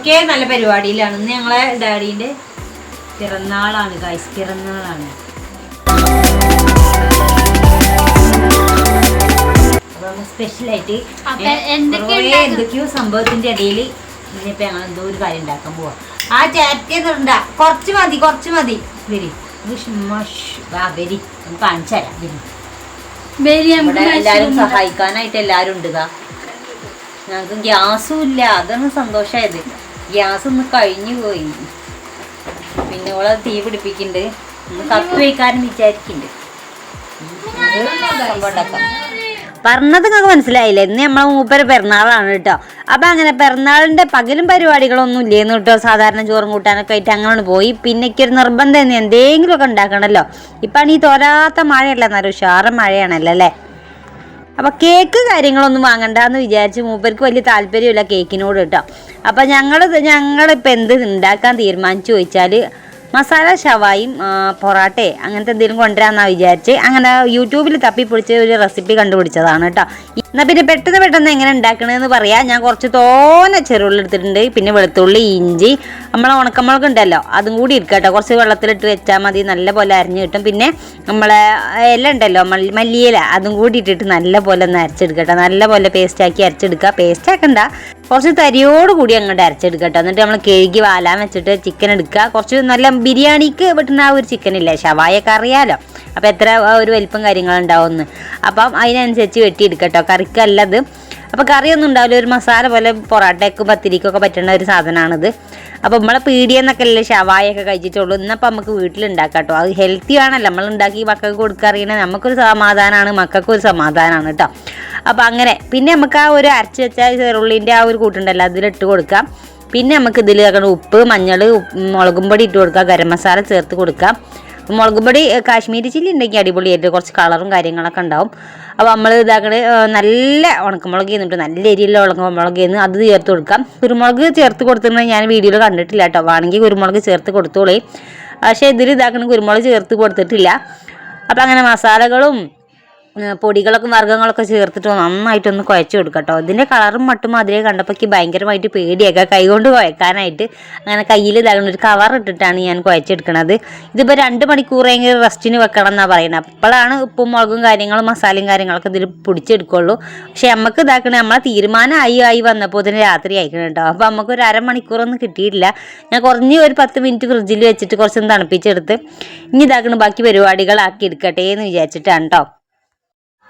എന്തൊക്കെ നല്ല പരിപാടിയിലാണ്. ഇന്ന് ഞങ്ങളെ ഡാഡീന്റെ പിറന്നാളാണ് ഗൈസ് പിറന്നാളാണ്. സ്പെഷ്യലായിട്ട് എന്തൊക്കെയോ സംഭവത്തിന്റെ ഇടയിൽ ഇനിയിപ്പോ ഞങ്ങൾ എന്തോ ഒരു കാര്യം ഉണ്ടാക്കാൻ പോവാ. ആ ചേർത്തിയതുണ്ടാ കുറച്ച് മതി കുറച്ച് മതി. വരി. വരി. നമുക്ക് കാണിച്ചു തരാം വരി. എല്ലാരും സഹായിക്കാനായിട്ട് എല്ലാരും ഉണ്ട് ഞങ്ങൾക്ക് ഗ്യാസും ഇല്ല. അതാണ് സന്തോഷമായത് ഗ്യാസ് ഒന്ന് കഴിഞ്ഞു പോയി. പിന്നെ ഓളെ തീ പിടിപ്പിക്കുന്നുണ്ട് ഒന്ന് കത്ത് വയ്ക്കാനും വിചാരിക്കുന്നുണ്ട് പറഞ്ഞത് നിങ്ങൾക്ക് മനസ്സിലായില്ലേ? ഇന്ന് നമ്മളെ മൂപ്പര് പിറന്നാളാണ് കേട്ടോ അപ്പം അങ്ങനെ പിറന്നാളിന്റെ പകലും പരിപാടികളൊന്നും ഇല്ലേന്ന് കേട്ടോ സാധാരണ ചോറും കൂട്ടാനൊക്കെ ആയിട്ട് അങ്ങനെ പോയി. പിന്നെ ഒരു നിർബന്ധം എന്തെങ്കിലുമൊക്കെ ഉണ്ടാക്കണമല്ലോ ഇപ്പം ഈ തോരാത്ത മഴയല്ല? എന്നൊരു ഉഷാറ മഴയാണല്ലോ അല്ലേ? അപ്പം കേക്ക് കാര്യങ്ങളൊന്നും വാങ്ങണ്ട എന്ന് വിചാരിച്ച് മൂപ്പർക്ക് വലിയ താല്പര്യമില്ല കേക്കിനോട് കേട്ടോ. അപ്പം ഞങ്ങൾ ഞങ്ങളിപ്പോൾ എന്ത് ഉണ്ടാക്കാൻ തീരുമാനിച്ചു ചോദിച്ചാൽ മസാല ഷവായും പൊറാട്ടെ അങ്ങനത്തെ എന്തെങ്കിലും കൊണ്ടുവരാമെന്നാണ് വിചാരിച്ച് അങ്ങനെ യൂട്യൂബിൽ തപ്പി പിടിച്ച് ഒരു റെസിപ്പി കണ്ടുപിടിച്ചതാണ് കേട്ടോ. എന്നാൽ പിന്നെ പെട്ടെന്ന് പെട്ടെന്ന് എങ്ങനെ ഉണ്ടാക്കണമെന്ന് പറയാം. ഞാൻ കുറച്ച് തോനെ ചെറുള്ളി എടുത്തിട്ടുണ്ട്. പിന്നെ വെളുത്തുള്ളി ഇഞ്ചി നമ്മളെ ഉണക്കമുളക് ഉണ്ടല്ലോ അതും കൂടി ഇരിക്കുക കേട്ടോ. കുറച്ച് വെള്ളത്തിലിട്ട് വെച്ചാൽ മതി. നല്ല പോലെ അരിഞ്ഞ് കിട്ടും. പിന്നെ നമ്മളെ ഇല ഉണ്ടല്ലോ മല്ലി മല്ലിയില അതും കൂടി ഇട്ടിട്ട് നല്ല പോലെ ഒന്ന് അരച്ചെടുക്കട്ടോ നല്ല പോലെ പേസ്റ്റ് ആക്കി അരച്ചെടുക്കുക. പേസ്റ്റ് ആക്കണ്ട. കുറച്ച് തരിയോട് കൂടി അങ്ങോട്ട് അരച്ചെടുക്കട്ടോ. എന്നിട്ട് നമ്മൾ കഴുകി വാലാൻ വെച്ചിട്ട് ചിക്കൻ എടുക്കുക. കുറച്ച് നല്ല ബിരിയാണിക്ക് വെട്ടുന്ന ആ ഒരു ചിക്കൻ ഇല്ലേ? ഷവായൊക്കെ അറിയാലോ? അപ്പോൾ എത്ര ഒരു വലിപ്പം കാര്യങ്ങളുണ്ടാവുമെന്ന്. അപ്പം അതിനനുസരിച്ച് വെട്ടിയെടുക്കട്ടോ. കറിക്കല്ലത്. അപ്പോൾ കറിയൊന്നും ഉണ്ടാവില്ല. ഒരു മസാല പോലെ പൊറാട്ടയ്ക്കും പത്തിരിക്കൊക്കെ പറ്റുന്ന ഒരു സാധനമാണിത്. അപ്പോൾ നമ്മളെ പീടിയെന്നൊക്കെ അല്ലേ ഷവായൊക്കെ കഴിച്ചിട്ടുള്ളൂ. ഇന്നപ്പോൾ നമുക്ക് വീട്ടിലുണ്ടാക്കാം കേട്ടോ അത് ഹെൽത്തി ആണല്ലോ. നമ്മൾ ഉണ്ടാക്കി മക്കൾക്ക് കൊടുക്കുക അറിയണേ നമുക്കൊരു സമാധാനമാണ് മക്കൾക്കൊരു സമാധാനമാണ് കേട്ടോ. അപ്പോൾ അങ്ങനെ പിന്നെ നമുക്ക് ആ ഒരു അരച്ച് വെച്ച ചെറുള്ളിന്റെ ആ ഒരു കൂട്ടുണ്ടല്ലോ അതിലിട്ട് കൊടുക്കാം. പിന്നെ നമുക്ക് ഇതിൽ ഉപ്പ് മഞ്ഞൾ മുളകും പൊടി ഇട്ട് കൊടുക്കുക ഗരം മസാല ചേർത്ത് കൊടുക്കാം. മുളക് പൊടി കാശ്മീരി ചില്ലി ഉണ്ടെങ്കിൽ അടിപൊളിയായിട്ട് കുറച്ച് കളറും കാര്യങ്ങളൊക്കെ ഉണ്ടാവും. അപ്പോൾ നമ്മൾ ഇതാക്കണ നല്ല ഉണക്കമുളക് ചെയ്യുന്നുണ്ട്. നല്ല എരിയുള്ള ഉണക്കമുളക് ചെയ്യുന്നു. അത് ചേർത്ത് കൊടുക്കാം. കുരുമുളക് ചേർത്ത് കൊടുത്തിരുന്നത് ഞാൻ വീഡിയോയിൽ കണ്ടിട്ടില്ല കേട്ടോ. വേണമെങ്കിൽ കുരുമുളക് ചേർത്ത് കൊടുത്തോളേ. പക്ഷേ ഇതിൽ ഇതാക്കണ കുരുമുളക് ചേർത്ത് കൊടുത്തിട്ടില്ല. അപ്പം അങ്ങനെ മസാലകളും പൊടികളൊക്കെ വർഗങ്ങളൊക്കെ ചേർത്തിട്ട് നന്നായിട്ടൊന്ന് കുഴച്ച് കൊടുക്കാം കേട്ടോ ഇതിന്റെ കളറും മട്ടും അതിലെ കണ്ടപ്പോൾ എനിക്ക് ഭയങ്കരമായിട്ട് പേടിയൊക്കെ കൈകൊണ്ട് കുഴക്കാനായിട്ട് അങ്ങനെ കയ്യിൽ ഇതാകുന്ന ഒരു കവർ ഇട്ടിട്ടാണ് ഞാൻ കുഴച്ചെടുക്കണത്. ഇതിപ്പോൾ രണ്ട് മണിക്കൂറെങ്കിലും റെസ്റ്റിന് വെക്കണം എന്നാണ് പറയുന്നത് അപ്പോഴാണ് ഉപ്പും മുളകും കാര്യങ്ങളും മസാലയും കാര്യങ്ങളൊക്കെ ഇതിൽ പിടിച്ചെടുക്കുള്ളൂ. പക്ഷേ നമുക്ക് ഇതാക്കണേ നമ്മളെ തീരുമാനം ആയി ആയി വന്നപ്പോൾ തന്നെ രാത്രി അയക്കണം കേട്ടോ. അപ്പോൾ നമുക്ക് ഒരു അരമണിക്കൂറൊന്നും കിട്ടിയിട്ടില്ല. ഞാൻ കുറഞ്ഞ് ഒരു പത്ത് മിനിറ്റ് ഫ്രിഡ്ജിൽ വെച്ചിട്ട് കുറച്ചൊന്ന് തണുപ്പിച്ചെടുത്ത് ഇനി ഇതാക്കണ ബാക്കി പരിപാടികളാക്കി എടുക്കട്ടെ എന്ന് വിചാരിച്ചിട്ടാണ് കേട്ടോ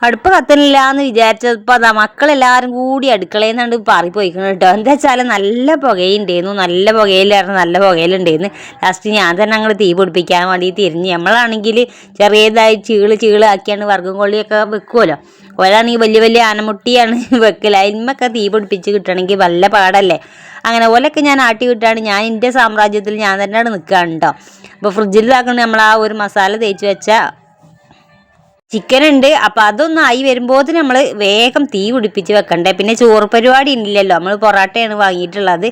അടുപ്പ് കത്തണില്ല എന്ന് വിചാരിച്ചപ്പോൾ അതാ മക്കളെല്ലാവരും കൂടി അടുക്കളയിൽ പറി പാറിപ്പോയിക്കണം കേട്ടോ. എന്താ വെച്ചാൽ നല്ല പുകയുണ്ടായിരുന്നു. നല്ല പുകയിലായിരുന്നു നല്ല പുകയിലുണ്ടായിരുന്നു. ലാസ്റ്റ് ഞാൻ തന്നെ അങ്ങോട്ട് തീ പിടിപ്പിക്കാൻ വേണ്ടി തിരിഞ്ഞ്. നമ്മളാണെങ്കിൽ ചെറിയതായി ചീൾ ചീൾ ആക്കിയാണ് വർഗം കൊള്ളിയൊക്കെ വെക്കുമല്ലോ ഓലാണെങ്കിൽ വലിയ വലിയ ആനമുട്ടിയാണ് വെക്കൽ അതിന്മൊക്കെ തീ പിടിപ്പിച്ച് കിട്ടണമെങ്കിൽ വല്ല പാടല്ലേ. അങ്ങനെ ഓലൊക്കെ ഞാൻ ആട്ടി വിട്ടാണ് ഞാൻ എന്റെ സാമ്രാജ്യത്തിൽ ഞാൻ തന്നെയാണ് നിൽക്കുകയാണ് കേട്ടോ. അപ്പോൾ ഫ്രിഡ്ജിൽ ഇതാക്കണം നമ്മൾ ആ ഒരു മസാല തേച്ച് വെച്ച ചിക്കൻ ഉണ്ട് അപ്പം അതൊന്നും ആയി വരുമ്പോൾ നമ്മൾ വേഗം തീ പിടിപ്പിച്ച് വെക്കണ്ടേ. പിന്നെ ചോറ് പരിപാടി ഇല്ലല്ലോ. നമ്മൾ പൊറോട്ടയാണ് വാങ്ങിയിട്ടുള്ളത്.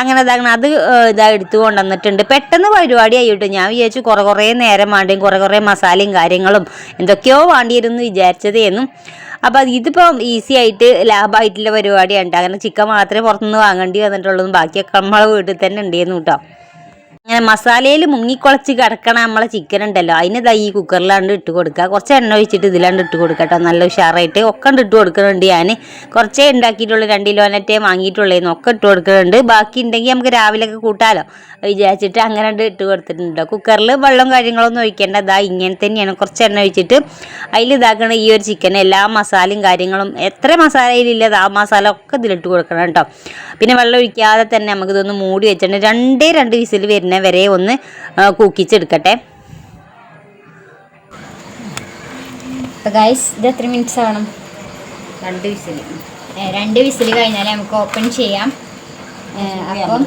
അങ്ങനെ ഇതാകണം അത് ഇതാ എടുത്തു കൊണ്ടുവന്നിട്ടുണ്ട്. പെട്ടെന്ന് പരിപാടി ആയിട്ട്. ഞാൻ വിചാരിച്ചു കുറേ കുറേ നേരം വേണ്ടിയും കുറേ കുറേ മസാലയും കാര്യങ്ങളും എന്തൊക്കെയോ വേണ്ടിയിരുന്നു വിചാരിച്ചതേന്നും അപ്പം ഇതിപ്പം ഈസി ആയിട്ട് ലാഭമായിട്ടുള്ള പരിപാടിയാണ് ട്ടോ. അങ്ങനെ ചിക്കൻ മാത്രമേ പുറത്തുനിന്ന് വാങ്ങേണ്ടി വന്നിട്ടുള്ളൂ. ബാക്കിയൊക്കെ നമ്മളെ വീട്ടിൽ തന്നെ ഉണ്ടായിരുന്നു കേട്ടോ. അങ്ങനെ മസാലയിൽ മുങ്ങിക്കുളച്ച് കിടക്കണ നമ്മളെ ചിക്കൻ ഉണ്ടല്ലോ. അതിന് ഈ കുക്കറിലാണ്ട് ഇട്ട് കൊടുക്കുക കുറച്ച് എണ്ണ ഒഴിച്ചിട്ട് ഇതിലാണ്ട് ഇട്ട് കൊടുക്കുക കേട്ടോ നല്ല ഉഷാറായിട്ട്. ഒക്കെ ഇട്ട് കൊടുക്കുന്നുണ്ട് ഞാൻ കുറച്ചേ ഉണ്ടാക്കിയിട്ടുള്ളൂ രണ്ട് കിലോനറ്റേ വാങ്ങിയിട്ടുള്ളതെന്ന് ഒക്കെ ഇട്ട് കൊടുക്കുന്നുണ്ട് ബാക്കി ഉണ്ടെങ്കിൽ നമുക്ക് രാവിലെയൊക്കെ കൂട്ടാലോ. വിചാരിച്ചിട്ട് അങ്ങനെ ഇട്ട് കൊടുത്തിട്ടുണ്ടോ കുക്കറിൽ വെള്ളം കാര്യങ്ങളൊന്നും ഒഴിക്കേണ്ട. ഇതാ ഇങ്ങനെ തന്നെയാണ്. കുറച്ച് എണ്ണ ഒഴിച്ചിട്ട് അതിൽ ഇതാക്കണ ഈ ഒരു ചിക്കൻ എല്ലാ മസാലയും കാര്യങ്ങളും എത്ര മസാലയിലില്ല ആ മസാല ഒക്കെ ഇതിലിട്ട് കൊടുക്കണം കേട്ടോ പിന്നെ വെള്ളം ഒഴിക്കാതെ തന്നെ നമുക്കിതൊന്ന് മൂടി വെച്ചിട്ടുണ്ട് രണ്ടേ രണ്ട് വിസിൽ വരുന്ന വരെ ഒന്ന് കൂക്കിച്ചെടുക്കട്ടെ. ഗൈസ് ഇത് എത്ര മിനിറ്റ്സ് ആവണം? രണ്ട് വിസിൽ രണ്ട് വിസിൽ കഴിഞ്ഞാൽ നമുക്ക് ഓപ്പൺ ചെയ്യാം. അപ്പം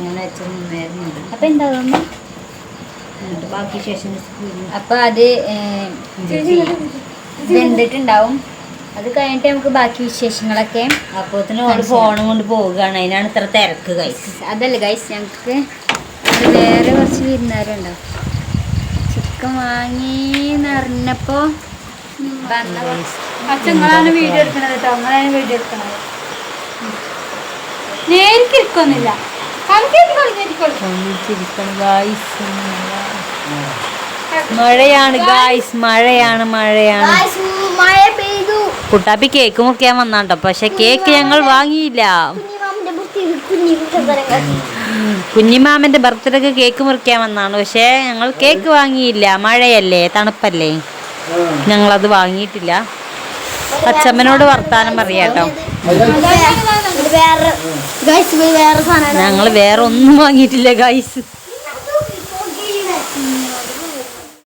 അപ്പം എന്താ ബാക്കി ശേഷം അപ്പം അത് ഇതെന്തിട്ടുണ്ടാവും വെന്തിട്ടുണ്ടാവും അത് കഴിഞ്ഞിട്ട് നമുക്ക് ബാക്കി വിശേഷങ്ങളൊക്കെ അപ്പോത്തിന് ഒരു ഫോണും കൊണ്ട് പോവുകയാണ്. അതിനാണ് ഇത്ര തിരക്ക് ഗൈസ് അതല്ല ഗൈസ് ഞങ്ങൾക്ക് വേറെ കുറച്ച് വിരുന്നാരുണ്ടോ? ചിക്കൻ വാങ്ങി നിറഞ്ഞപ്പോ അച്ഛങ്ങളാണ് വീഡിയോ എടുക്കണത് കേട്ടോ അങ്ങളാണ് വീഡിയോ എടുക്കണത്. ഇരിക്കൊന്നുമില്ല ഗായ്സ് മഴയാണ്. ഗായ്സ് മഴയാണ് മഴയാണ്. കുട്ടാപ്പി കേക്ക് മുറിക്കാൻ വന്നാട്ടോ. പക്ഷെ കേക്ക് ഞങ്ങൾ വാങ്ങിയില്ല. കുഞ്ഞിമാമന്റെ ബുദ്ധി കുഞ്ഞി കുട്ടത്തരങ്ങൾ കുഞ്ഞിമാമന്റെ ബർത്ത്ഡേക്ക് കേക്ക് മുറിക്കാൻ വന്നാണ് പക്ഷേ ഞങ്ങൾ കേക്ക് വാങ്ങിയില്ല. മഴയല്ലേ തണുപ്പല്ലേ. ഞങ്ങളത് വാങ്ങിയിട്ടില്ല. അച്ഛമ്മനോട് വർത്താനം പറയാട്ടോ ഞങ്ങൾ വേറെ ഒന്നും വാങ്ങിയിട്ടില്ല ഗൈസ്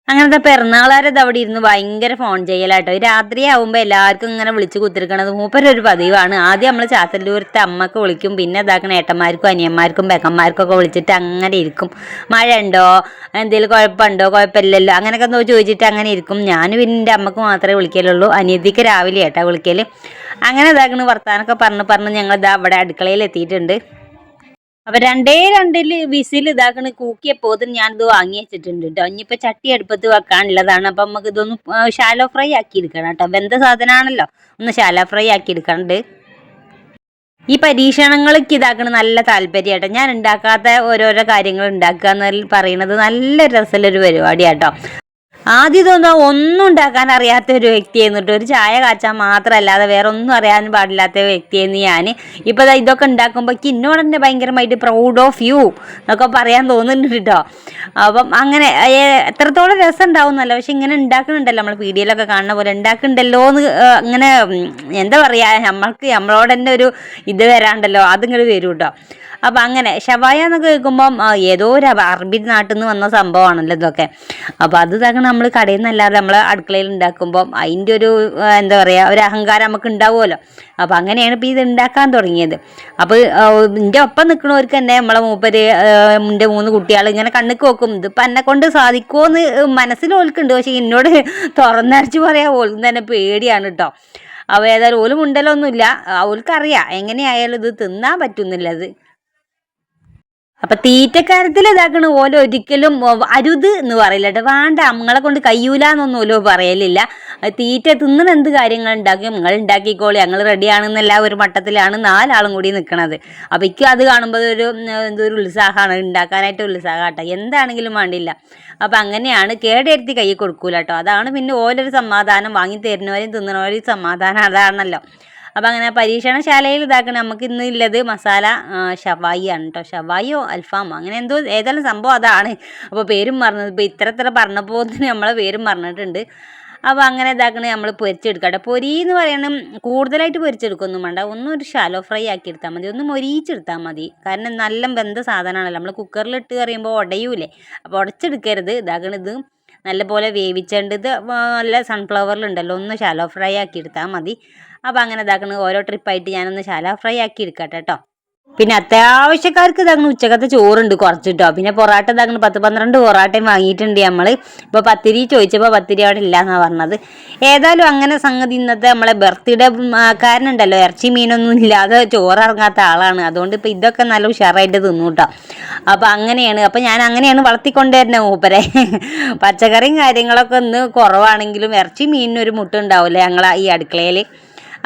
അങ്ങനത്തെ പിറന്നാളാരത് അവിടെ ഇരുന്ന് ഭയങ്കര ഫോൺ ചെയ്യലാട്ടോ. രാത്രിയാവുമ്പോൾ എല്ലാവർക്കും ഇങ്ങനെ വിളിച്ച് കുത്തിരിക്കണത് മൂപ്പരൊരു പതിവാണ്. ആദ്യം നമ്മൾ ചാത്തല്ലൂരത്തെ അമ്മയ്ക്ക് വിളിക്കും. പിന്നെ ഇതാക്കണ ഏട്ടന്മാർക്കും അനിയന്മാർക്കും പെക്കന്മാർക്കും ഒക്കെ വിളിച്ചിട്ട് അങ്ങനെ ഇരിക്കും. മഴ ഉണ്ടോ എന്തെങ്കിലും കുഴപ്പമുണ്ടോ? കുഴപ്പമില്ലല്ലോ? അങ്ങനെയൊക്കെ എന്തോ ചോദിച്ചിട്ട് അങ്ങനെ ഇരിക്കും. ഞാൻ പിന്നെ എന്റെ അമ്മയ്ക്ക് മാത്രമേ വിളിക്കലുള്ളൂ. അനിയത്തിക്ക് രാവിലെ ഏട്ടാ വിളിക്കൽ അങ്ങനെ ഇതാക്കണ വർത്താനൊക്കെ പറഞ്ഞ് പറഞ്ഞ് ഞങ്ങൾ ഇതാ അവിടെ അടുക്കളയിൽ എത്തിയിട്ടുണ്ട്. അപ്പൊ രണ്ടേ രണ്ടിൽ വിസിൽ ഇതാക്കണ ഞാൻ ഞാനിത് വാങ്ങി വെച്ചിട്ടുണ്ട് കേട്ടോ ഇനിയിപ്പോ ചട്ടി അടുപ്പത്ത് വെക്കാനുള്ളതാണ്. അപ്പൊ നമുക്ക് ഇതൊന്ന് ഷാലോ ഫ്രൈ ആക്കി എടുക്കണം കേട്ടോ വെന്ത സാധനമാണല്ലോ ഒന്ന് ഷാലോ ഫ്രൈ ആക്കി എടുക്കണ്ട്. ഈ പരീക്ഷണങ്ങൾക്ക് ഇതാക്കണ നല്ല താല്പര്യമാട്ടോ ഞാൻ ഉണ്ടാക്കാത്ത ഓരോരോ കാര്യങ്ങൾ ഉണ്ടാക്കുക എന്ന് പറയുന്നത് നല്ല രസമുള്ളൊരു പരിപാടിയാട്ടോ ആദ്യം ഒന്നും ഉണ്ടാക്കാൻ അറിയാത്ത ഒരു വ്യക്തിയായിരുന്നു ഒരു ചായ കാച്ചാൻ മാത്രമല്ലാതെ വേറെ ഒന്നും അറിയാൻ പാടില്ലാത്ത വ്യക്തിയായിരുന്നു ഞാൻ ഇപ്പോൾ ഇതൊക്കെ ഉണ്ടാക്കുമ്പോൾ എന്നോട് തന്നെ ഭയങ്കരമായിട്ട് പ്രൗഡ് ഓഫ് യു എന്നൊക്കെ പറയാൻ തോന്നുന്നുണ്ട് കേട്ടോ അപ്പം അങ്ങനെ എത്രത്തോളം രസം ഉണ്ടാവുന്നല്ല പക്ഷെ ഇങ്ങനെ ഉണ്ടാക്കുന്നുണ്ടല്ലോ നമ്മൾ പീഡിയയിലൊക്കെ കാണുന്ന പോലെ. ഉണ്ടാക്കുന്നുണ്ടല്ലോ എന്ന് ഇങ്ങനെ എന്താ പറയുക നമ്മൾക്ക് നമ്മളോട് തന്നെ ഒരു ഇത് വരാണ്ടല്ലോ. അതിങ്ങനെ വരും കേട്ടോ അപ്പം അങ്ങനെ ഷവായ എന്നൊക്കെ കേൾക്കുമ്പം ഏതോ ഒരു അറബി നാട്ടിൽ നിന്ന് വന്ന സംഭവമാണല്ലോ ഇതൊക്കെ. അപ്പം അത് ഇതൊക്കെ നമ്മൾ കടയിൽ നിന്നല്ലാതെ നമ്മൾ അടുക്കളയിൽ ഉണ്ടാക്കുമ്പോൾ അതിന്റെ ഒരു എന്താ പറയുക ഒരു അഹങ്കാരം നമുക്ക് ഉണ്ടാവുമല്ലോ. അപ്പോൾ അങ്ങനെയാണ് ഇപ്പോൾ ഇത് ഉണ്ടാക്കാൻ തുടങ്ങിയത്. അപ്പോൾ എന്റെ ഒപ്പം നിൽക്കുന്നവർക്ക് തന്നെ നമ്മളെ മൂപ്പര് എന്റെ മൂന്ന് കുട്ടികൾ ഇങ്ങനെ കണ്ണിക്ക് നോക്കും ഇതിപ്പോൾ എന്നെ കൊണ്ട് സാധിക്കുമോ എന്ന് മനസ്സിൽ ഓൽക്കുണ്ട്. പക്ഷേ എന്നോട് തുറന്നരച്ച് പറയാൻ ഓൽക്കും തന്നെ പേടിയാണ് കേട്ടോ അപ്പോൾ ഏതായാലും ഓലും ഉണ്ടല്ലൊന്നുമില്ല ഓൽക്കറിയാം എങ്ങനെയായാലും ഇത് തിന്നാൻ പറ്റുന്നില്ല ഇത്. അപ്പൊ തീറ്റക്കാര്യത്തിൽ ഇതാക്കണ ഓല ഒരിക്കലും അരുത് എന്ന് പറയില്ല കേട്ടോ. വേണ്ട നമ്മളെ കൊണ്ട് കയ്യൂല എന്നൊന്നും ഓലോ പറയലില്ല. തീറ്റ തിന്നണ എന്ത് കാര്യങ്ങൾ ഉണ്ടാക്കി നിങ്ങൾ ഉണ്ടാക്കിക്കോളി ഞങ്ങൾ റെഡിയാണെന്നല്ല ഒരു മട്ടത്തിലാണ് നാലാളും കൂടി നിൽക്കണത് അപ്പൊ എനിക്ക് അത് കാണുമ്പോൾ ഒരു എന്തൊരു ഉത്സാഹമാണ്. ഉണ്ടാക്കാനായിട്ട് ഉത്സാഹം കേട്ടോ എന്താണെങ്കിലും വേണ്ടില്ല. അപ്പൊ അങ്ങനെയാണ് കേടെടുത്തി കൈ കൊടുക്കൂല കേട്ടോ. അതാണ് പിന്നെ ഓലൊരു സമാധാനം. വാങ്ങി തരുന്നവരെയും തിന്നണവരെയും സമാധാനം. അതാണല്ലോ. അപ്പം അങ്ങനെ പരീക്ഷണശാലയിൽ ഇതാക്കണം. നമുക്ക് ഇന്ന് ഉള്ളത് മസാല ഷവായി ആണ് കേട്ടോ ഷവായിയോ അൽഫാമോ അങ്ങനെ എന്തോ ഏതായാലും സംഭവം അതാണ്. അപ്പോൾ പേരും പറഞ്ഞത് ഇപ്പോൾ ഇത്ര ഇത്ര പറഞ്ഞപ്പോൾ തന്നെ നമ്മളെ പേരും പറഞ്ഞിട്ടുണ്ട് അപ്പോൾ അങ്ങനെ ഇതാക്കണേ നമ്മൾ പൊരിച്ചെടുക്കട്ടെ പൊരി എന്ന് പറയണം കൂടുതലായിട്ട് പൊരിച്ചെടുക്കൊന്നും വേണ്ട. ഒന്നും ഒരു ഷാലോ ഫ്രൈ ആക്കി എടുത്താൽ മതി. ഒന്ന് മൊരിയിച്ചെടുത്താൽ മതി. കാരണം നല്ല ബന്ധ സാധനമാണല്ലോ. നമ്മൾ കുക്കറിലിട്ട് കറിയുമ്പോൾ ഉടയൂലേ അപ്പോൾ ഉടച്ചെടുക്കരുത് ഇതാക്കണത് നല്ലപോലെ വേവിച്ചേണ്ടത് നല്ല സൺഫ്ലവറിലുണ്ടല്ലോ ഒന്ന് ഷാലോ ഫ്രൈ ആക്കി എടുത്താൽ മതി. അപ്പോൾ അങ്ങനെ ഇതാക്കണ. ഓരോ ട്രിപ്പായിട്ട് ഞാനൊന്ന് ശാല ഫ്രൈ ആക്കി എടുക്കട്ടെ കേട്ടോ പിന്നെ അത്യാവശ്യക്കാർക്ക് ഇതാക്കണ ഉച്ചക്കത്തെ ചോറുണ്ട് കുറച്ച് കേട്ടോ പിന്നെ പൊറാട്ട ഇതാക്കണ പത്ത് പന്ത്രണ്ട് പൊറാട്ടയും വാങ്ങിയിട്ടുണ്ട് നമ്മൾ ഇപ്പോൾ പത്തിരി ചോദിച്ചപ്പോൾ പത്തിരി അവിടെ ഇല്ല എന്നാണ് പറഞ്ഞത്. ഏതായാലും അങ്ങനെ സംഗതി ഇന്നത്തെ നമ്മളെ ബർത്ത്ഡേ കാരനുണ്ടല്ലോ. ഇറച്ചി മീനൊന്നും ഇല്ലാതെ ചോറ് ഇറങ്ങാത്ത ആളാണ്. അതുകൊണ്ട് ഇപ്പോൾ ഇതൊക്കെ നല്ല ഉഷാറായിട്ട് തിന്നു കേട്ടോ അപ്പോൾ അങ്ങനെയാണ്. അപ്പോൾ ഞാൻ അങ്ങനെയാണ് വളർത്തിക്കൊണ്ടുവരുന്നത് മൂപ്പരെ. പച്ചക്കറിയും കാര്യങ്ങളൊക്കെ ഒന്ന് കുറവാണെങ്കിലും ഇറച്ചി മീനിനൊരു മുട്ട ഉണ്ടാവില്ലേ ഞങ്ങളെ ഈ അടുക്കളയിൽ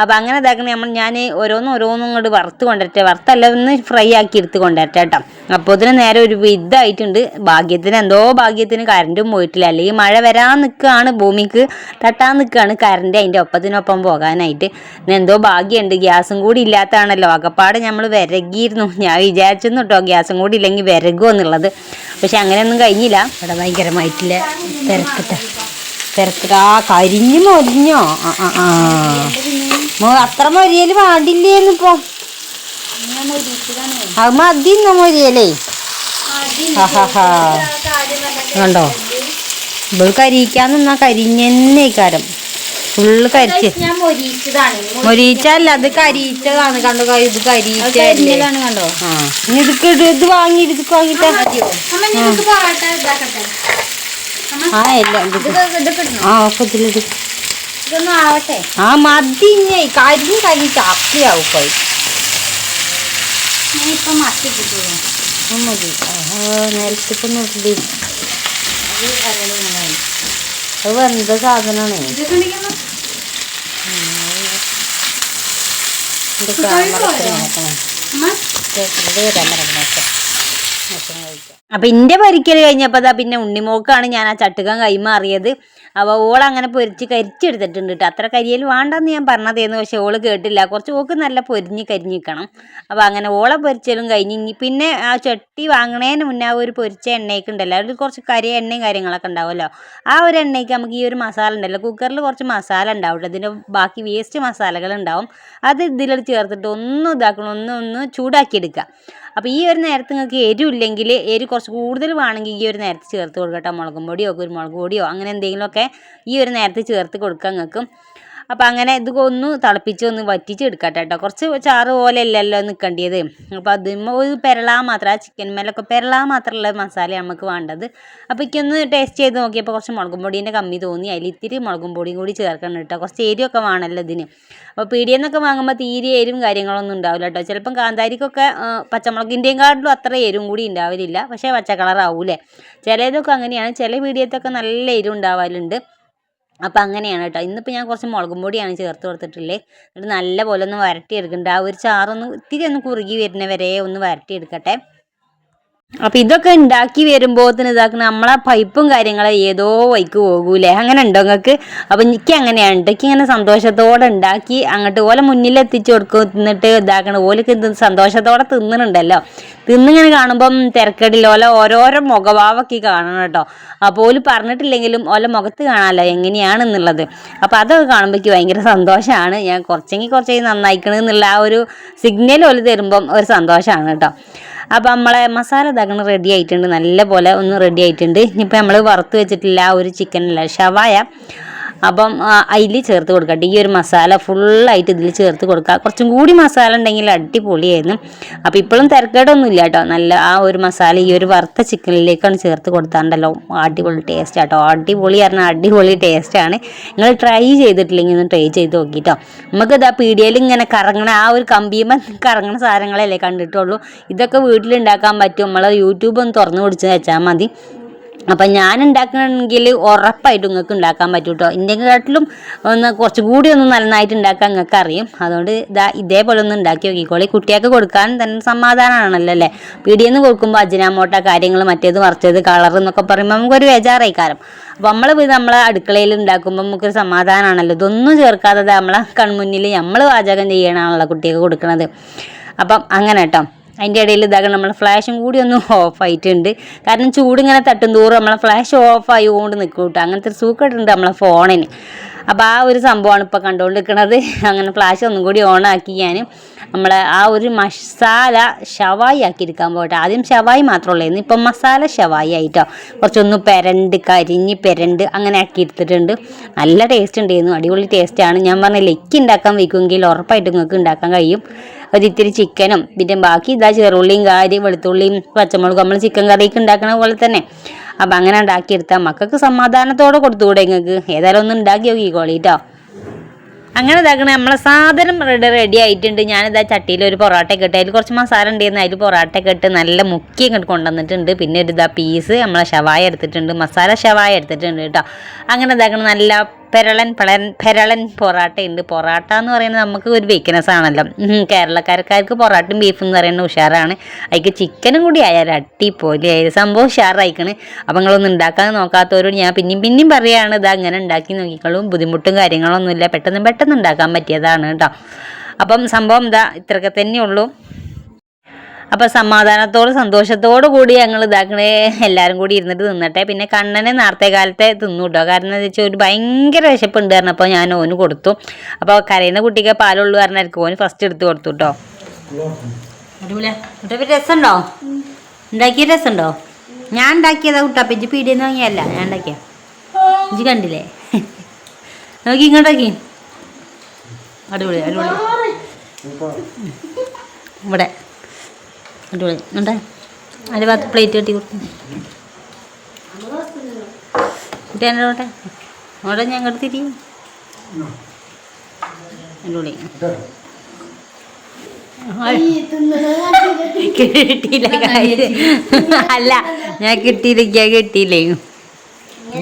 അപ്പോൾ അങ്ങനെ ഇതാക്കണേ നമ്മൾ ഞാൻ ഓരോന്നും ഓരോന്നും ഇങ്ങോട്ട് വറുത്ത് കൊണ്ടുവരട്ടെ. വറുത്തല്ല ഒന്ന് ഫ്രൈ ആക്കി എടുത്ത് കൊണ്ടുവരട്ടെ കേട്ടോ. അപ്പോൾ ഇതിന് നേരെ ഒരു ഇതായിട്ടുണ്ട്. ഭാഗ്യത്തിന് എന്തോ ഭാഗ്യത്തിന് കറണ്ടും പോയിട്ടില്ല. അല്ലെങ്കിൽ മഴ വരാൻ നിൽക്കുകയാണ് ഭൂമിക്ക് തട്ടാൻ നിൽക്കുകയാണ് കറണ്ട് അതിന്റെ ഒപ്പത്തിനൊപ്പം പോകാനായിട്ട്. എന്തോ ഭാഗ്യമുണ്ട്. ഗ്യാസും കൂടി ഇല്ലാത്തതാണല്ലോ. അകപ്പാട് നമ്മൾ വിരകിയിരുന്നു. ഞാൻ വിചാരിച്ചെന്നു കേട്ടോ ഗ്യാസും കൂടി ഇല്ലെങ്കിൽ വിരകുമോ എന്നുള്ളത്. പക്ഷെ അങ്ങനെയൊന്നും കഴിഞ്ഞില്ല. ഇവിടെ ഭയങ്കരമായിട്ടില്ല തിരക്കിട്ട് തിരക്കിട്ട് ആ കരിഞ്ഞു മൊരിഞ്ഞോ ആ ആ ആ. അത്ര മൊരിയൽ പാടില്ലേന്ന് ഇപ്പൊ അത് മതി ഇന്ന മൊരിയലേ. ണ്ടോ കണ്ടോ? ഇവൾ കരിയിക്കാൻ നിന്നാ കരിഞ്ഞന്നെ കാരം. ഫുള്ള് കരിച്ച്. മൊരിച്ചല്ല അത് കരിയിച്ചതാണ്. കണ്ടോ ഇത് കരിയിച്ചല്ലേ കരിഞ്ഞതാണ് കണ്ടോ? ആ ഇനി ഇത് ഇത് വാങ്ങി ഇത് വാങ്ങിട്ടാ ആ എല്ലാം? ആ ഒക്കെ ഇതൊന്നും ആവട്ടെ ആ മതി ഇനി. കരിഞ്ഞ് കരിഞ്ഞ് ചാക്കിയാവും ഇപ്പൊ മത്തി മതി അത് വെന്ത സാധനമാണേ ഇത് വരാൻ പറയണൊക്കെ കഴിക്കാം അപ്പൊ ഇന്റെ പരിക്കൽ കഴിഞ്ഞപ്പോ അതാ പിന്നെ ഉണ്ണിമോക്കാണ് ഞാൻ ആ ചട്ടുകം കൈമാറിയത് അപ്പൊ ഓൾ അങ്ങനെ പൊരിച്ച് കരിച്ചെടുത്തിട്ടുണ്ട് കേട്ടോ അത്ര കരിയൽ വേണ്ടെന്ന് ഞാൻ പറഞ്ഞതേന്ന് പക്ഷെ ഓൾ കേട്ടില്ല. കുറച്ച് ഓക്ക് നല്ല പൊരിഞ്ഞ് കരിഞ്ഞിക്കണം. അപ്പൊ അങ്ങനെ ഓളെ പൊരിച്ചലും കഴിഞ്ഞ് ഇനി പിന്നെ ആ ചട്ടി വാങ്ങണേന് മുന്നേ ആ ഒരു പൊരിച്ച എണ്ണയൊക്കെ ഉണ്ടല്ലോ. അതിൽ കുറച്ച് കരി എണ്ണയും കാര്യങ്ങളൊക്കെ ഉണ്ടാവുമല്ലോ. ആ ഒരു എണ്ണയ്ക്ക് നമുക്ക് ഈ ഒരു മസാല ഉണ്ടല്ലോ. കുക്കറിൽ കുറച്ച് മസാല ഉണ്ടാവും ട്ടോ. ബാക്കി വേസ്റ്റ് മസാലകൾ ഉണ്ടാവും. അത് ഇതിലോട്ട് ചേർത്തിട്ട് ഒന്നും ഇതാക്കണം. ഒന്നും ഒന്ന് ചൂടാക്കിയെടുക്കുക അപ്പോൾ ഈ ഒരു നേരത്തെ നിങ്ങൾക്ക് എരിവില്ലെങ്കിൽ എരി കുറച്ച് കൂടുതൽ വേണമെങ്കിൽ ഈ ഒരു നേരത്ത് ചേർത്ത് കൊടുക്കട്ടോ. മുളകും പൊടിയോ കുരുമുളക് പൊടിയോ അങ്ങനെ എന്തെങ്കിലുമൊക്കെ ഈ ഒരു നേരത്ത് ചേർത്ത് കൊടുക്കുക നിങ്ങൾക്ക് അപ്പോൾ അങ്ങനെ ഇത് ഒന്ന് തിളപ്പിച്ച് ഒന്ന് വറ്റിച്ച് എടുക്കട്ടെ കേട്ടോ കുറച്ച് ചാറ് പോലെ അല്ലല്ലോ നിൽക്കേണ്ടത്. അപ്പോൾ അതിന്മേൽ ഒരു പെരളാൻ മാത്രം ആ ചിക്കൻ മേലൊക്കെ പെരളാൻ മാത്രമുള്ള മസാല നമുക്ക് വേണ്ടത്. അപ്പോൾ എനിക്കൊന്ന് ടേസ്റ്റ് ചെയ്ത് നോക്കിയപ്പോൾ കുറച്ച് മുളകും പൊടീന്റെ കമ്മി തോന്നി. അതിൽ ഇത്തിരി മുളകും പൊടിയും കൂടി ചേർക്കണം കേട്ടോ കുറച്ച് എരിവൊക്കെ വേണമല്ലോ ഇതിന്. അപ്പോൾ പീടിയെന്നൊക്കെ വാങ്ങുമ്പോൾ തീരെ എരിവും കാര്യങ്ങളൊന്നും ഉണ്ടാവില്ല കേട്ടോ ചിലപ്പം കാന്താരിക്കൊക്കെ പച്ചമുളകിന്റെയും കാട്ടിലും അത്ര എരിവും കൂടി ഉണ്ടാവില്ല പക്ഷേ പച്ച ആവൂലേ ചിലതൊക്കെ അങ്ങനെയാണ്. ചില പീടിയത്തൊക്കെ നല്ല എരിവ് ഉണ്ടാവലുണ്ട്. അപ്പോൾ അങ്ങനെയാണ് കേട്ടോ. ഇന്നിപ്പോൾ ഞാൻ കുറച്ച് മുളകും പൊടിയാണ് ചേർത്ത് കൊടുത്തിട്ടുള്ളത് എന്നിട്ട് നല്ലപോലെ ഒന്ന് വരട്ടിയെടുക്കുന്നുണ്ട് ആ ഒരു ചാറൊന്ന് ഇത്തിരി ഒന്ന് കുറുകി വരുന്ന വരെ ഒന്ന് വരട്ടിയെടുക്കട്ടെ. അപ്പോൾ ഇതൊക്കെ ഉണ്ടാക്കി വരുമ്പോഴത്തിന് ഇതാക്കുന്ന നമ്മളെ പൈപ്പും കാര്യങ്ങളെ ഏതോ വൈക്ക് പോകൂലേ. അങ്ങനെ ഉണ്ടോ നിങ്ങൾക്ക് അപ്പൊ എനിക്ക് അങ്ങനെയാണ് എനിക്ക് ഇങ്ങനെ സന്തോഷത്തോടെ ഉണ്ടാക്കി അങ്ങോട്ട് ഓല മുന്നിൽ എത്തിച്ചു കൊടുക്കും ഇതാക്കണ ഓലക്ക് സന്തോഷത്തോടെ തിന്നണുണ്ടല്ലോ. തിന്നിങ്ങനെ കാണുമ്പം തിരക്കടില്ല. ഓല ഓരോരോ മുഖഭാവമൊക്കെ കാണണം കേട്ടോ. അപ്പോൾ ഓൽ പറഞ്ഞിട്ടില്ലെങ്കിലും ഓല മുഖത്ത് കാണാമല്ലോ എങ്ങനെയാണെന്നുള്ളത്. അപ്പോൾ അതൊക്കെ കാണുമ്പോൾ എനിക്ക് ഭയങ്കര സന്തോഷമാണ് ഞാൻ കുറച്ചെങ്കിൽ കുറച്ചെങ്കിൽ നന്നായിക്കണെന്നുള്ള ആ ഒരു സിഗ്നൽ ഓൽ തരുമ്പം ഒരു സന്തോഷമാണ് കേട്ടോ. അപ്പോൾ നമ്മളെ മസാല ഇതാക്കണം റെഡി ആയിട്ടുണ്ട്. നല്ല പോലെ ഒന്ന് റെഡി ആയിട്ടുണ്ട്. ഇനിയിപ്പോൾ നമ്മൾ വറുത്ത് വെച്ചിട്ടില്ല ഒരു ചിക്കനല്ല ഷവായ. അപ്പം അതിൽ ചേർത്ത് കൊടുക്കുക. ഈ ഒരു മസാല ഫുള്ളായിട്ട് ഇതിൽ ചേർത്ത് കൊടുക്കുക. കുറച്ചും കൂടി മസാല ഉണ്ടെങ്കിൽ അടിപൊളിയായിരുന്നു. അപ്പോൾ ഇപ്പോഴും തിരക്കേടൊന്നുമില്ല കേട്ടോ. നല്ല ആ ഒരു മസാല ഈ ഒരു വറുത്ത ചിക്കനിലേക്കാണ് ചേർത്ത് കൊടുത്താണ്ടല്ലോ. അടിപൊളി ടേസ്റ്റ് ആട്ടോ. അടിപൊളി പറഞ്ഞാൽ അടിപൊളി ടേസ്റ്റാണ് നിങ്ങൾ ട്രൈ ചെയ്തിട്ടില്ലെങ്കിൽ ഒന്ന് ട്രൈ ചെയ്ത് നോക്കിട്ടോ നമുക്ക് ഇതാ പീടിയയിൽ ഇങ്ങനെ കറങ്ങണ ആ ഒരു കമ്പിയുമ്പോൾ കറങ്ങണ സാധനങ്ങളല്ലേ കണ്ടിട്ടുള്ളൂ. ഇതൊക്കെ വീട്ടിലുണ്ടാക്കാൻ പറ്റും. നമ്മൾ യൂട്യൂബ് ഒന്ന് തുറന്നു പിടിച്ച് വെച്ചാൽ മതി. അപ്പം ഞാൻ ഉണ്ടാക്കണമെങ്കിൽ ഉറപ്പായിട്ട് നിങ്ങൾക്ക് ഉണ്ടാക്കാൻ പറ്റും കേട്ടോ ഇന്ത്യക്കാട്ടിലും ഒന്ന് കുറച്ചും കൂടി ഒന്ന് നന്നായിട്ട് ഉണ്ടാക്കാൻ നിങ്ങൾക്ക് അറിയും അതുകൊണ്ട് ഇതാ ഇതേപോലെ ഒന്ന് ഉണ്ടാക്കി നോക്കിക്കോളി. കുട്ടികൾക്ക് കൊടുക്കാൻ തന്നെ സമാധാനമാണല്ലോ അല്ലേ? പീടിയിൽ നിന്ന് കൊടുക്കുമ്പോൾ അജിനാമോട്ട കാര്യങ്ങൾ മറ്റേത് മറിച്ചത് കളർ എന്നൊക്കെ പറയുമ്പോൾ നമുക്കൊരു ബേജാറായി കാരണം അപ്പോൾ നമ്മൾ ഇത് നമ്മളെ അടുക്കളയിൽ ഉണ്ടാക്കുമ്പോൾ നമുക്കൊരു സമാധാനമാണല്ലോ ഇതൊന്നും ചേർക്കാതെ നമ്മളെ കൺമുന്നിൽ നമ്മൾ പാചകം ചെയ്യണമാണല്ലോ കുട്ടികൾക്ക് കൊടുക്കുന്നത് അപ്പം അങ്ങനെ കേട്ടോ. അതിന്റെ ഇടയിൽ ഇതാകണം നമ്മൾ ഫ്ലാഷും കൂടി ഒന്ന് ഓഫായിട്ടുണ്ട്. കാരണം ചൂട് ഇങ്ങനെ തട്ടും തോറും നമ്മളെ ഫ്ലാഷ് ഓഫ് കൊണ്ട് നിൽക്കും കേട്ടോ. അങ്ങനത്തെ ഒരു സൂക്കട്ടുണ്ട് നമ്മളെ ഫോണിന്. അപ്പോൾ ആ ഒരു സംഭവമാണ് ഇപ്പോൾ കണ്ടുകൊണ്ടിരിക്കുന്നത്. അങ്ങനെ ഫ്ലാഷ് ഒന്നും കൂടി ഓൺ ആക്കി ഞാൻ നമ്മളെ ആ ഒരു മസാല ഷവായി ആക്കിയെടുക്കാൻ പോട്ടെ ആദ്യം ഷവായി മാത്രമുള്ളായിരുന്നു ഇപ്പം മസാല ഷവായി ആയിട്ടോ. കുറച്ചൊന്ന് പെരണ്ട് കരിഞ്ഞ് പെരണ്ട് അങ്ങനെ ആക്കി എടുത്തിട്ടുണ്ട്. നല്ല ടേസ്റ്റ് ഉണ്ടായിരുന്നു. അടിപൊളി ടേസ്റ്റാണ് ഞാൻ പറഞ്ഞ ലെക്ക് ഉണ്ടാക്കാൻ വയ്ക്കുമെങ്കിൽ ഉറപ്പായിട്ട് നിങ്ങൾക്ക് ഉണ്ടാക്കാൻ കഴിയും. ഒരിത്തിരി ചിക്കനും പിന്നെ ബാക്കി ഇതാ ചെറുള്ളിയും കാരി വെളുത്തുള്ളിയും പച്ചമുളകും നമ്മൾ ചിക്കൻ കറിയൊക്കെ ഉണ്ടാക്കണ പോലെ തന്നെ. അപ്പം അങ്ങനെ ഉണ്ടാക്കിയെടുത്താൽ മക്കൾക്ക് സമാധാനത്തോടെ കൊടുത്തുകൂടെ നിങ്ങൾക്ക് ഏതായാലും ഒന്ന് ഉണ്ടാക്കി നോക്കിക്കോളി കേട്ടോ അങ്ങനെ ഇതാക്കണേ നമ്മളെ സാധനം റെഡി റെഡി ആയിട്ടുണ്ട്. ഞാനിതാ ചട്ടിയിൽ ഒരു പൊറോട്ടയൊക്കെ ഇട്ട് അതിൽ കുറച്ച് മസാല ഉണ്ടായിരുന്നു അതിൽ പൊറോട്ടയൊക്കെ ഇട്ട് നല്ല മുക്കി ഇങ്ങോട്ട് കൊണ്ടുവന്നിട്ടുണ്ട്. പിന്നെ ഒരു ഇതാ പീസ് നമ്മളെ ഷവായ എടുത്തിട്ടുണ്ട്. മസാല ഷവായ എടുത്തിട്ടുണ്ട് കേട്ടോ അങ്ങനെ ഇതാക്കണം നല്ല പെരളൻ പളൻ പെരളൻ പൊറാട്ട ഉണ്ട് പൊറാട്ട എന്ന് പറയുന്നത് നമുക്ക് ഒരു വീക്ക്നെസ് ആണല്ലോ. കേരളക്കാർക്കാർക്ക് പൊറാട്ടും ബീഫും എന്ന് പറയുന്നത് ഉഷാറാണ്. അതിക്ക് ചിക്കനും കൂടി ആയാലും അടിപൊളിയായത് സംഭവം ഉഷാറായിക്കണ്. അപ്പം നിങ്ങളൊന്നും ഉണ്ടാക്കാൻ നോക്കാത്തവരോട് ഞാൻ പിന്നെയും പിന്നെയും പറയുകയാണ് ഇത് അങ്ങനെ ഉണ്ടാക്കി നോക്കിക്കോളും. ബുദ്ധിമുട്ടും കാര്യങ്ങളൊന്നുമില്ല. പെട്ടെന്ന് പെട്ടെന്ന് ഉണ്ടാക്കാൻ പറ്റിയതാണ് കേട്ടോ അപ്പം സംഭവം ഇതാ ഇത്രയൊക്കെ തന്നെയുള്ളൂ. അപ്പോൾ സമാധാനത്തോട് സന്തോഷത്തോടു കൂടി ഞങ്ങൾ ഇതാക്കണേ എല്ലാവരും കൂടി ഇരുന്നിട്ട് തിന്നട്ടെ. പിന്നെ കണ്ണനെ നേരത്തെ കാലത്തെ തിന്നു കേട്ടോ കാരണം എന്താ വെച്ചാൽ ഒരു ഭയങ്കര വിശപ്പുണ്ട് പറഞ്ഞപ്പോൾ ഞാൻ ഓന് കൊടുത്തു. അപ്പോൾ കരയുന്ന കുട്ടിക്ക് പാലുള്ളൂ പറഞ്ഞായിരിക്കും. ഓന് ഫസ്റ്റ് എടുത്ത് കൊടുത്തു കേട്ടോ രസമുണ്ടോ ഉണ്ടാക്കിയ രസമുണ്ടോ ഞാൻ ഉണ്ടാക്കിയതാ കുട്ടാ ഇജ്ജ് പീടിയെന്ന് വാങ്ങിയല്ല ഞാൻ ഉണ്ടാക്കിയ ഇജ്ജ് കണ്ടില്ലേ? നോക്കി ഇങ്ങോട്ടാക്കി അടിപൊളി അടിപൊളി. ഇവിടെ. അടിപൊളി. ഉണ്ട് അതിന്റെ ഭാഗത്ത് പ്ലേറ്റ് കെട്ടി കൊടുക്കും. കുട്ടിയാനോട്ടെ അവിടെ ഞാൻ അങ്ങോട്ട് തിരിയും. അടിപൊളി. കിട്ടിയില്ല അല്ല ഞാൻ കിട്ടിയില്ല കിട്ടിയില്ലേ.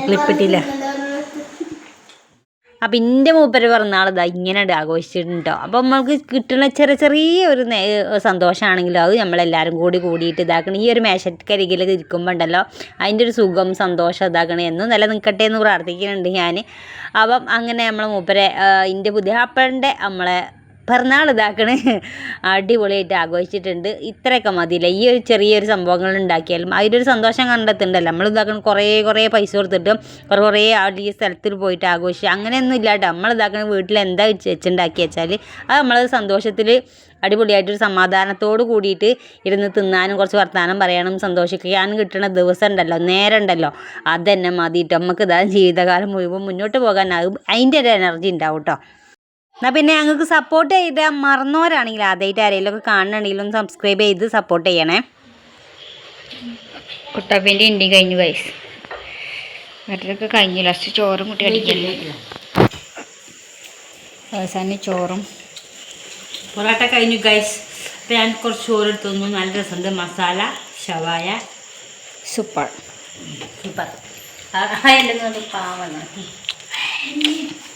ക്ലിപ്പ് കിട്ടിയില്ല അപ്പം എന്റെ മൂപ്പര് പിറന്നാൾ ഇതാ ഇങ്ങനെ ആഘോഷിച്ചിട്ടുണ്ടോ? അപ്പം നമ്മൾക്ക് കിട്ടുന്ന ചെറിയ ചെറിയ ഒരു സന്തോഷമാണെങ്കിലും അത് നമ്മളെല്ലാവരും കൂടി കൂടിയിട്ട് ഇതാക്കണം. ഈ ഒരു മേശക്കരികിൽ ഇരിക്കുമ്പോൾ ഉണ്ടല്ലോ അതിന്റെ ഒരു സുഖം സന്തോഷം ഇതാക്കണം. എന്നും നിലനിൽക്കട്ടെ എന്ന് പ്രാർത്ഥിക്കുന്നുണ്ട് ഞാൻ അപ്പം അങ്ങനെ നമ്മളെ മൂപ്പരെ എന്റെ പുതിയാപ്പളിന്റെ നമ്മളെ പിറന്നാൾ ഇതാക്കണ്. അടിപൊളിയായിട്ട് ആഘോഷിച്ചിട്ടുണ്ട്. ഇത്രയൊക്കെ മതിയില്ല? ഈ ഒരു ചെറിയൊരു സംഭവങ്ങൾ ഉണ്ടാക്കിയാലും ഒരു സന്തോഷം കണ്ടെത്തുന്നുണ്ടല്ലോ നമ്മൾ ഇതാക്കണം കുറേ കുറേ പൈസ കൊടുത്തിട്ട് കുറേ കുറേ ആടി സ്ഥലത്തിൽ പോയിട്ട് ആഘോഷിച്ച് അങ്ങനെയൊന്നും ഇല്ല കേട്ടോ നമ്മൾ ഇതാക്കണ വീട്ടിൽ എന്താ വെച്ച് വെച്ചുണ്ടാക്കി വെച്ചാൽ അത് നമ്മൾ സന്തോഷത്തിൽ അടിപൊളിയായിട്ടൊരു സമാധാനത്തോട് കൂടിയിട്ട് ഇരുന്ന് തിന്നാനും കുറച്ച് വർത്തമാനം പറയാനും സന്തോഷിക്കാനും കിട്ടുന്ന ദിവസം ഉണ്ടല്ലോ നേരം ഉണ്ടല്ലോ അതന്നെ മതിയിട്ട് നമുക്ക് ഇതാ ജീവിതകാലം മുഴുവൻ മുന്നോട്ട് പോകാൻ അതിന്റെ ഒരു എനർജി ഉണ്ടാവും കേട്ടോ എന്നാൽ പിന്നെ ഞങ്ങൾക്ക് സപ്പോർട്ട് ചെയ്ത് മറന്നവരാണെങ്കിൽ ആദ്യമായിട്ട് ആരെങ്കിലും ഒക്കെ കാണണമെങ്കിലും സബ്സ്ക്രൈബ് ചെയ്ത് സപ്പോർട്ട് ചെയ്യണേ. കുട്ടപ്പിന്റെ ഇന്ത്യ കഴിഞ്ഞു വയസ്സ് മറ്റൊക്കെ കഴിഞ്ഞു. ലാസ്റ്റ് ചോറും മുട്ടി അടിക്കില്ല? അവസാനം ചോറും. പൊറോട്ട കഴിഞ്ഞു ഗൈസ് അപ്പം ഞാൻ കുറച്ച് ചോറ് എടുത്തു തന്നു നല്ല രസമുണ്ട്. മസാല ഷവായ സൂപ്പർ സൂപ്പർ പാവാണ് പെരുന്നാളിന്റെ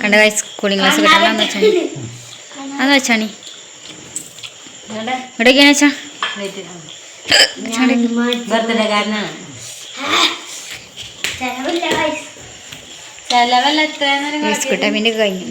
കണ്ട കൂളിംഗ് ഗ്ലാസ് അന്ന് വെച്ചാണി. വെച്ചാ. കാരനാണ് കുട്ടപ്പിന്റെ കഴിഞ്ഞു.